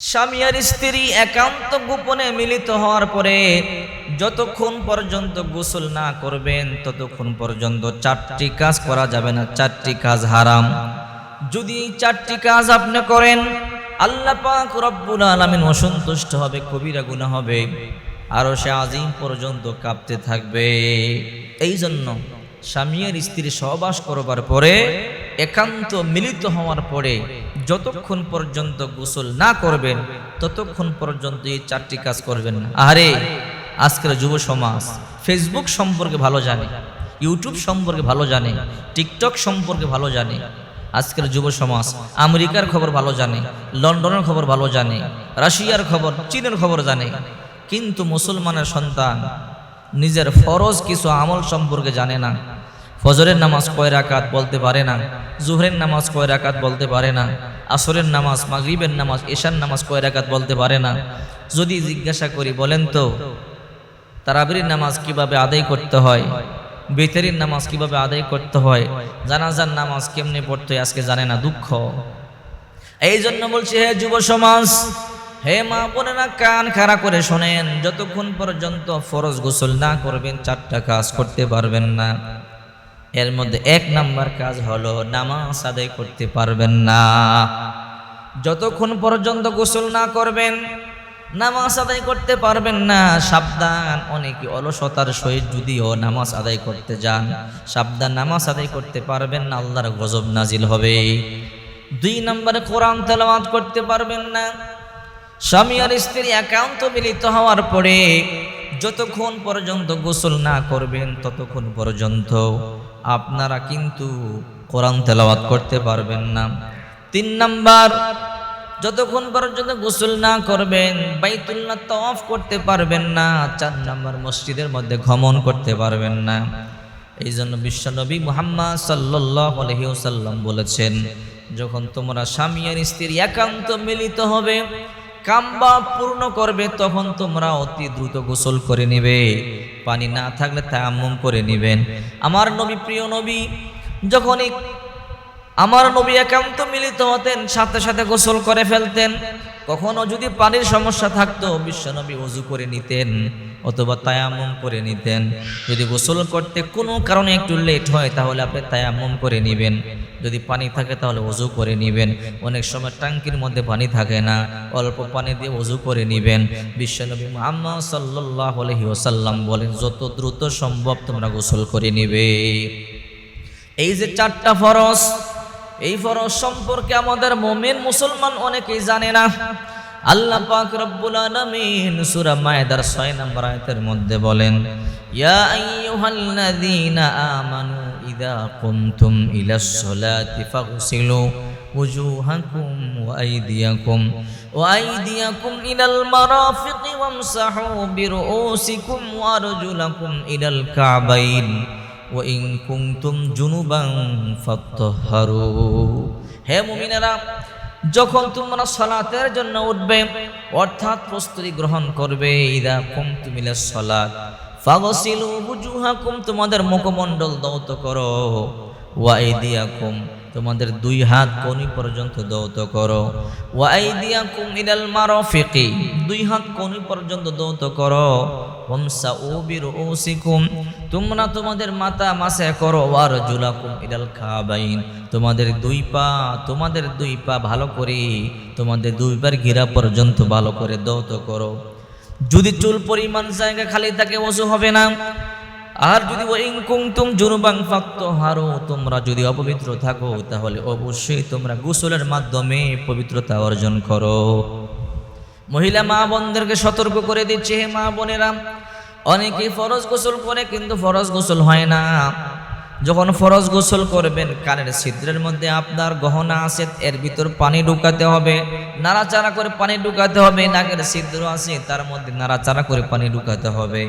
স্বামী আর স্ত্রী একান্ত গোপনে মিলিত হওয়ার পরে যতক্ষণ পর্যন্ত গোসল না করবেন, ততক্ষণ পর্যন্ত চারটি কাজ করা যাবে না, চারটি কাজ হারাম। যদি চারটি কাজ আপনি করেন, আল্লাহ পাক রব্বুল আলামিন অসন্তুষ্ট হবে, কবিরা গুনাহ হবে, আরও সে আজিম পর্যন্ত কাঁপতে থাকবে। এই জন্য স্বামী আর স্ত্রী সহবাস করবার পরে, একান্ত মিলিত হওয়ার পরে যতক্ষণ পর্যন্ত গোসল না করবেন, ততক্ষণ পর্যন্ত এই চারটি কাজ করবেন না। আরে আজকের যুব সমাজ ফেসবুক সম্পর্কে ভালো জানে ইউটিউব সম্পর্কে ভালো জানে টিকটক সম্পর্কে ভালো জানে, আজকের যুব সমাজ আমেরিকার খবর ভালো জানে, লন্ডনের খবর ভালো জানে, রাশিয়ার খবর, চীনের খবর জানে, কিন্তু মুসলমানের সন্তান নিজের ফরজ কিছু আমল সম্পর্কে জানে না। ফজরের নামাজ কয় রাকাত বলতে পারে না, জুহরের নামাজ কয় রাকাত বলতে পারে না, আসরের নামাজ, মাগরিবের নামাজ, এশার নামাজ কয় রাকাত বলতে পারে না। যদি জিজ্ঞাসা করি, বলেন তো, তারাবির নামাজ কীভাবে আদায় করতে হয়? বেতেরির নামাজ কীভাবে আদায় করতে হয়? জানাজার নামাজ কেমনে পড়তে হয়? আজকে জানে না, দুঃখ। এই জন্য বলছি, হে যুব সমাজ, হে মা বোনেরা কান খাড়া করে শোনেন, যতক্ষণ পর্যন্ত ফরজ গোসল না করবেন, চারটা কাজ করতে পারবেন না। এর মধ্যে এক নাম্বার কাজ হলো নামাজ আদায় করতে পারবেন না। যতক্ষণ পর্যন্ত গোসল না করবেন, নামাজ আদায় করতে পারবেন না, সাবধান। অনেকে অলসতার সহিত যদিও নামাজ আদায় করতে যান, সাবধান নামাজ আদায় করতে পারবেন না, আল্লাহর গজব নাজিল হবে। দুই নম্বরে, কোরআন তেলাওয়াত করতে পারবেন না। স্বামী আর স্ত্রী একান্ত মিলিত হওয়ার পরে যতক্ষণ পর্যন্ত গোসল না করবেন, ততক্ষণ পর্যন্ত আপনারা কিন্তু কোরআন তেলাওয়াত করতে পারবেন না। তিন নাম্বার, যতক্ষণ পর্যন্ত গোসল না করবেন, বাইতুল্লাহ তওয়াফ করতে পারবেন না, চার নাম্বার মসজিদের মধ্যে ভ্রমণ করতে পারবেন না। এই জন্য বিশ্বনবী মুহাম্মদ সাল্লাহ বলেছেন, যখন তোমরা স্বামী আর স্ত্রী একান্ত মিলিত হবে, কাম্বা পূর্ণ করবে, তখন তোমরা অতি দ্রুত গোসল করে নেবে। পানি না থাকলে তা তায়াম্মুম করে নেবেন। আমার নবী প্রিয় নবী যখনই আমার নবী একান্ত মিলিত হতেন, সাথে সাথে গোসল করে ফেলতেন। কখনো যদি পানির সমস্যা থাকতো, বিশ্বনবী অজু করে নিতেন অথবা তায়াম্মুম করে নিতেন। যদি গোসল করতে কোনো কারণে একটু লেট হয়, তাহলে আপনি তায়াম্মুম করে নেবেন। যদি পানি থাকে, তাহলে অজু করে নেবেন। অনেক সময় ট্যাঙ্কির মধ্যে পানি থাকে না, অল্প পানি দিয়ে অজু করে নেবেন। বিশ্বনবী মুহাম্মদ সাল্লাহ আলহি ওসাল্লাম বলেন, যত দ্রুত সম্ভব তোমরা গোসল করে নিবে। এই যে চারটা ফরজ এই ফরজ সম্পর্কে আমাদের মোমেন মুসলমান অনেকেই জানে না আল্লাহ পাক রব্বুল আলামিন সূরা মায়েদার 6 নম্বর আয়াতের মধ্যে বলেন ইয়া আইয়ুহাল্লাযীনা আমানু ইযা কুমতুম ইলাস সালাতি ফাগসিলু وجوهكم وأيديكم وأيديكم إلى المرافق وامسحوا برؤوسكم وأرجلكم إلى الكعبين ওয়াইং কুমতুম জুনুবাং ফাত্তাহারু। হে মুমিনেরা, যখন তোমরা সালাতের জন্য উঠবে, অর্থাৎ প্রস্তুতি গ্রহণ করবে, ইদা কুম তুমিলা সালাত, ফাগসিলু বুজুহাকুম তোমাদের মুখমণ্ডল দৌত করো ওয়াইদিয়াকুম তোমাদের দুই হাত কোনি পর্যন্ত দৌত করো ওয়াইদিয়াকুম ইদাল মারফিকি, দুই হাত কোনি পর্যন্ত দৌত করো তোমরা তোমাদের মাথা মাসে করো ওয়ার জুলাকুম ইলাল খাবাইন তোমাদের দুই পা, তোমাদের দুই পা ভালো করে, তোমাদের দুই দুইবার ঘিরা পর্যন্ত ভালো করে দৌত করো। যদি চুল পরিমাণ জায়গা খালি থাকে ওসু হবে না। আর যদি তুম জুনুবাং ফাক্ত হারো তোমরা যদি অপবিত্র থাকো, তাহলে অবশ্যই তোমরা গোসলের মাধ্যমে পবিত্রতা অর্জন করো। মহিলা মা বোনদেরকে সতর্ক করে দিচ্ছে, হে মা বোনেরা। অনেকে ফরজ গোসল করে কিন্তু ফরজ গোসল হয় না। যখন ফরজ গোসল করবেন, কানের ছিদ্রের মধ্যে আপনার গহনা আছে, এর ভিতর পানি ঢুকাতে হবে। নাড়াচাড়া করে পানি ঢুকাতে হবে, নাকের ছিদ্র আছে, তার মধ্যে নাড়াচাড়া করে পানি ঢুকাতে হবে।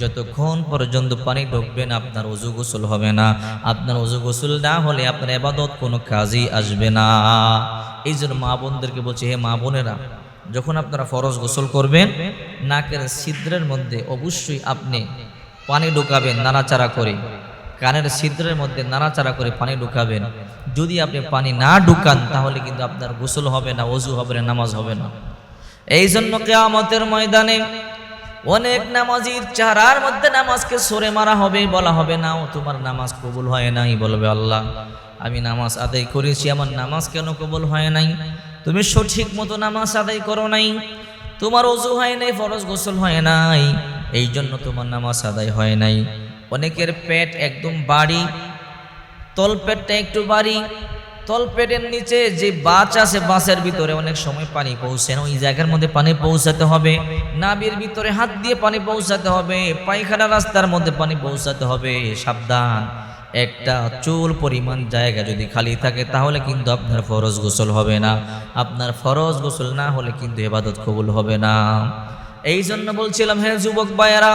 যতক্ষণ পর্যন্ত পানি ঢুকবেন আপনার অজু গোসল হবে না। আপনার অজু গোসল না হলে আপনার এবাদত কোনো কাজই আসবে না। এই জন্য মা বোনদেরকে বলছে, হে মা বোনেরা যখন আপনারা ফরজ গোসল করবেন, নাকের ছিদ্রের মধ্যে অবশ্যই আপনি পানি ঢুকাবেন, নাড়াচাড়া করে। কানের ছিদ্রের মধ্যে নাড়াচাড়া করে পানি ঢুকাবেন। যদি আপনি পানি না ঢুকান, তাহলে কিন্তু আপনার গোসল হবে না, অজু হবে না, নামাজ হবে না। এই জন্য কেয়ামতের ময়দানে অনেক নামাজির চেহারার মধ্যে নামাজকে সরে মারা হবে, বলা হবে না তোমার নামাজ কবুল হয় নাই, বলবে আল্লাহ। আমি নামাজ আদায় করেছি, আমার নামাজ কেন কবুল হয় নাই? তুমি সঠিক মতো নামাজ আদায় করো নাই। তোমার অজু হয় নাই, ফরজ গোসল হয় নাই। এই জন্য তোমার নামাজ আদায় হয় নাই। অনেকের পেট একদম বাড়ি, তলপেটটা একটু বাড়ি। তলপেটের নিচে যে বাচ আছে বাসের ভিতরে অনেক সময় পানি পৌঁছে না। ওই জায়গার মধ্যে পানি পৌঁছাতে হবে। নাবির ভিতরে হাত দিয়ে পানি পৌঁছাতে হবে। পায়খানা রাস্তার মধ্যে পানি পৌঁছাতে হবে। সাবধান। একটা চুল পরিমাণ জায়গা যদি খালি থাকে, তাহলে কিন্তু আপনার ফরজ গোসল হবে না। আপনার ফরজ গোসল না হলে কিন্তু এবাদত কবুল হবে না। এই জন্য বলছিলাম হ্যাঁ যুবক ভাইয়ারা,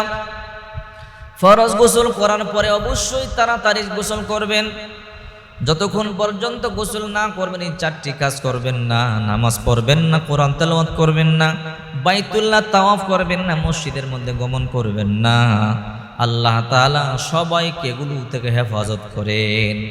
ফরজ গোসল করার পরে অবশ্যই তারা তাড়াতাড়ি গোসল করবেন। যতক্ষণ পর্যন্ত গোসল না করবেন, এই চারটি কাজ করবেন না। নামাজ পড়বেন না, কোরআন তেলাওয়াত করবেন না, বাইতুল্লাহ তাওয়াফ করবেন না, মসজিদের মধ্যে গমন করবেন না। আল্লাহ তালা সবাইকে এগুলো থেকে হেফাজত করেন।